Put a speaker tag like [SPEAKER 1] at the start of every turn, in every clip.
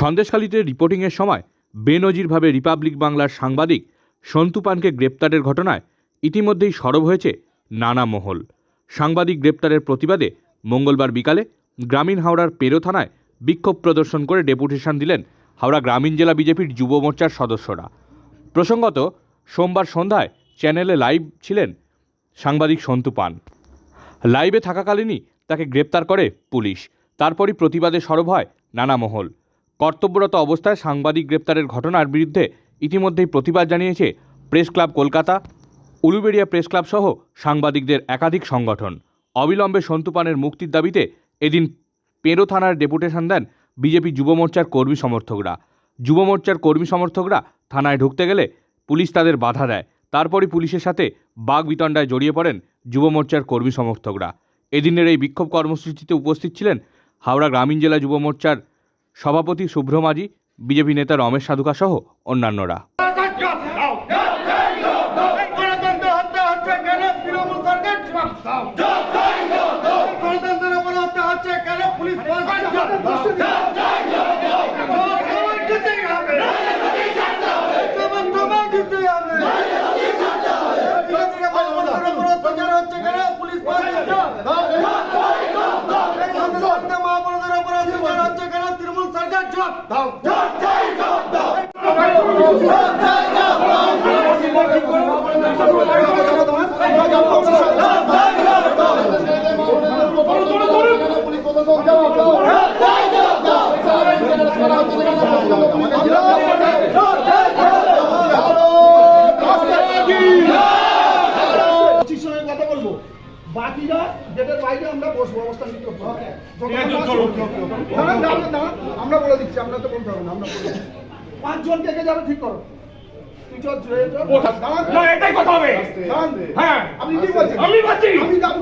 [SPEAKER 1] সন্দেশখালীতে রিপোর্টিংয়ের সময় বেনজিরভাবে রিপাবলিক বাংলার সাংবাদিক সন্তু পানকে গ্রেপ্তারের ঘটনায় ইতিমধ্যেই সরব হয়েছে নানা মহল। সাংবাদিক গ্রেপ্তারের প্রতিবাদে মঙ্গলবার বিকালে গ্রামীণ হাওড়ার পেরো থানায় বিক্ষোভ প্রদর্শন করে ডেপুটেশন দিলেন হাওড়া গ্রামীণ জেলা বিজেপির যুব মোর্চার সদস্যরা। প্রসঙ্গত, সোমবার সন্ধ্যায় চ্যানেলে লাইভ ছিলেন সাংবাদিক সন্তু পান। লাইভে থাকাকালীনই তাকে গ্রেপ্তার করে পুলিশ। তারপরই প্রতিবাদে সরব হয় নানা মহল। কর্তব্যরত অবস্থায় সাংবাদিক গ্রেপ্তারের ঘটনার বিরুদ্ধে ইতিমধ্যেই প্রতিবাদ জানিয়েছে press club Kolkata, Uluberia press club সহ সাংবাদিকদের একাধিক সংগঠন। অবিলম্বে সন্তুপানের মুক্তির দাবিতে এদিন পেরো থানার ডেপুটেশন দেন বিজেপি যুব মোর্চার কর্মী সমর্থকরা। যুব মোর্চার কর্মী সমর্থকরা থানায় ঢুকতে গেলে পুলিশ তাদের বাধা দেয়। তারপরই পুলিশের সাথে বাঘ বিতণ্ডায় জড়িয়ে পড়েন যুব মোর্চার কর্মী সমর্থকরা। এদিনের এই বিক্ষোভ কর্মসূচিতে উপস্থিত ছিলেন হাওড়া গ্রামীণ জেলা যুব মোর্চার সভাপতি শুভ্র মাঝি বিজেপি নেতা রমেশ সাধুকা সহ অন্যান্যরা।
[SPEAKER 2] গণতন্ত্র
[SPEAKER 3] সঙ্গে কথা বলব বাকিরা গেটের বাইরে আমরা বসবো অবস্থান। আমরা বলে দিচ্ছি আমরা তো বলতে হবে না আমরা পাঁচজন কে কে যাবে ঠিক করো।
[SPEAKER 4] হ্যাঁ। আমি বলছি
[SPEAKER 3] আমি যাব।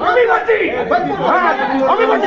[SPEAKER 4] আমি বলছি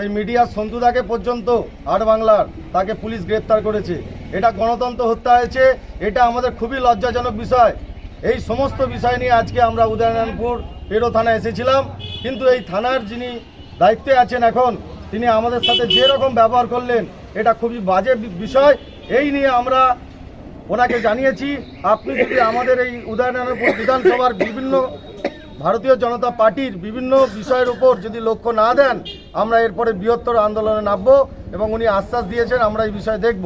[SPEAKER 5] সেই মিডিয়ার সন্তুদাকে পর্যন্ত আর বাংলার তাকে পুলিশ গ্রেপ্তার করেছে। এটা গণতন্ত্র হত্যা হয়েছে, এটা আমাদের খুবই লজ্জাজনক বিষয়। এই সমস্ত বিষয় নিয়ে আজকে আমরা উদয়নারায়ণপুর পেরো থানায় এসেছিলাম। কিন্তু এই থানার যিনি দায়িত্বে আছেন এখন, তিনি আমাদের সাথে যে রকম ব্যবহার করলেন, এটা খুবই বাজে বিষয়। এই নিয়ে আমরা ওনাকে জানিয়েছি, আপনি যদি আমাদের এই উদয়নারায়ণপুর বিধানসভার বিভিন্ন ভারতীয় জনতা পার্টির বিভিন্ন বিষয়ের উপর যদি লক্ষ্য না দেন আমরা এরপরে বৃহত্তর আন্দোলনে নামবো এবং উনি আশ্বাস দিয়েছেন আমরা এই বিষয়ে দেখব।